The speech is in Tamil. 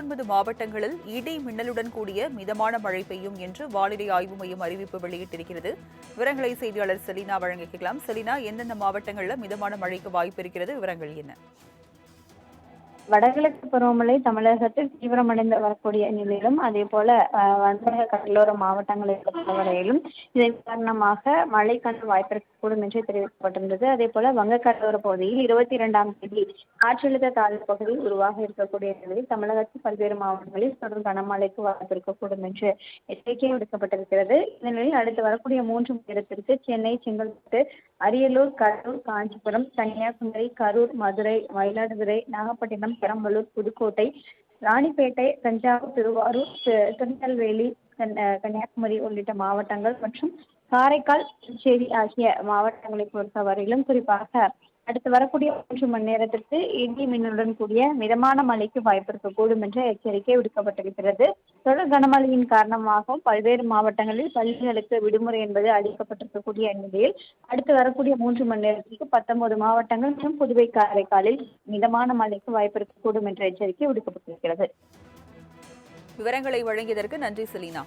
ஒன்பது மாவட்டங்களில் இடி மின்னலுடன் கூடிய மிதமான மழை பெய்யும் என்று வானிலை ஆய்வு மையம் அறிவிப்பு வெளியிட்டிருக்கிறது. விவரங்களை செய்தியாளர் செலினா வழங்கிக்கலாம் செலினா எந்தெந்த மாவட்டங்களில் மிதமான மழைக்கு வாய்ப்பு இருக்கிறது? விவரங்கள் என்ன? வடகிழக்கு பருவமழை தமிழகத்தில் தீவிரமடைந்து வரக்கூடிய நிலையிலும் அதே போல அஹ், கடலோர மாவட்டங்களை பொறுத்தவரையிலும் இதன் காரணமாக மழைக்கான வாய்ப்பு இருக்கக்கூடும் என்று தெரிவிக்கப்பட்டிருந்தது. அதே போல வங்கக்கடலோர பகுதியில் இருபத்தி இரண்டாம் தேதி காற்றழுத்த தாழ்வு பகுதி உருவாக இருக்கக்கூடிய நிலையில் தமிழகத்தில் பல்வேறு மாவட்டங்களில் தொடர் கனமழைக்கு வாய்ப்பு இருக்கக்கூடும் என்று எச்சரிக்கை விடுக்கப்பட்டிருக்கிறது. இந்த நிலையில் அடுத்து வரக்கூடிய மூன்று நேரத்திற்கு சென்னை செங்கல்பட்டு அரியலூர் கடலூர் காஞ்சிபுரம் கன்னியாகுமரி கரூர் மதுரை மயிலாடுதுறை நாகப்பட்டினம் பெரம்பலூர் புதுக்கோட்டை ராணிப்பேட்டை தஞ்சாவூர் திருவாரூர் திருநெல்வேலி கன்- கன்னியாகுமரி உள்ளிட்ட மாவட்டங்கள் மற்றும் காரைக்கால் புதுச்சேரி ஆகிய மாவட்டங்களை பொறுத்தவரையிலும் குறிப்பாக அடுத்து வரக்கூடிய மூன்று மணி நேரத்திற்கு இடி மின்னலுடன் கூடிய மிதமான மழைக்கு வாய்ப்பு இருக்கக்கூடும் என்ற எச்சரிக்கை விடுக்கப்பட்டிருக்கிறது. தொடர் கனமழையின் காரணமாகவும் பல்வேறு மாவட்டங்களில் பள்ளிகளுக்கு விடுமுறை என்பது அளிக்கப்பட்டிருக்கக்கூடிய நிலையில் அடுத்து வரக்கூடிய மூன்று மணி நேரத்திற்கு பத்தொன்பது மாவட்டங்கள் மற்றும் புதுவை காரைக்காலில் மிதமான மழைக்கு வாய்ப்பு இருக்கக்கூடும் என்ற எச்சரிக்கை விடுக்கப்பட்டிருக்கிறது. விவரங்களை வழங்கியதற்கு நன்றி செலினா.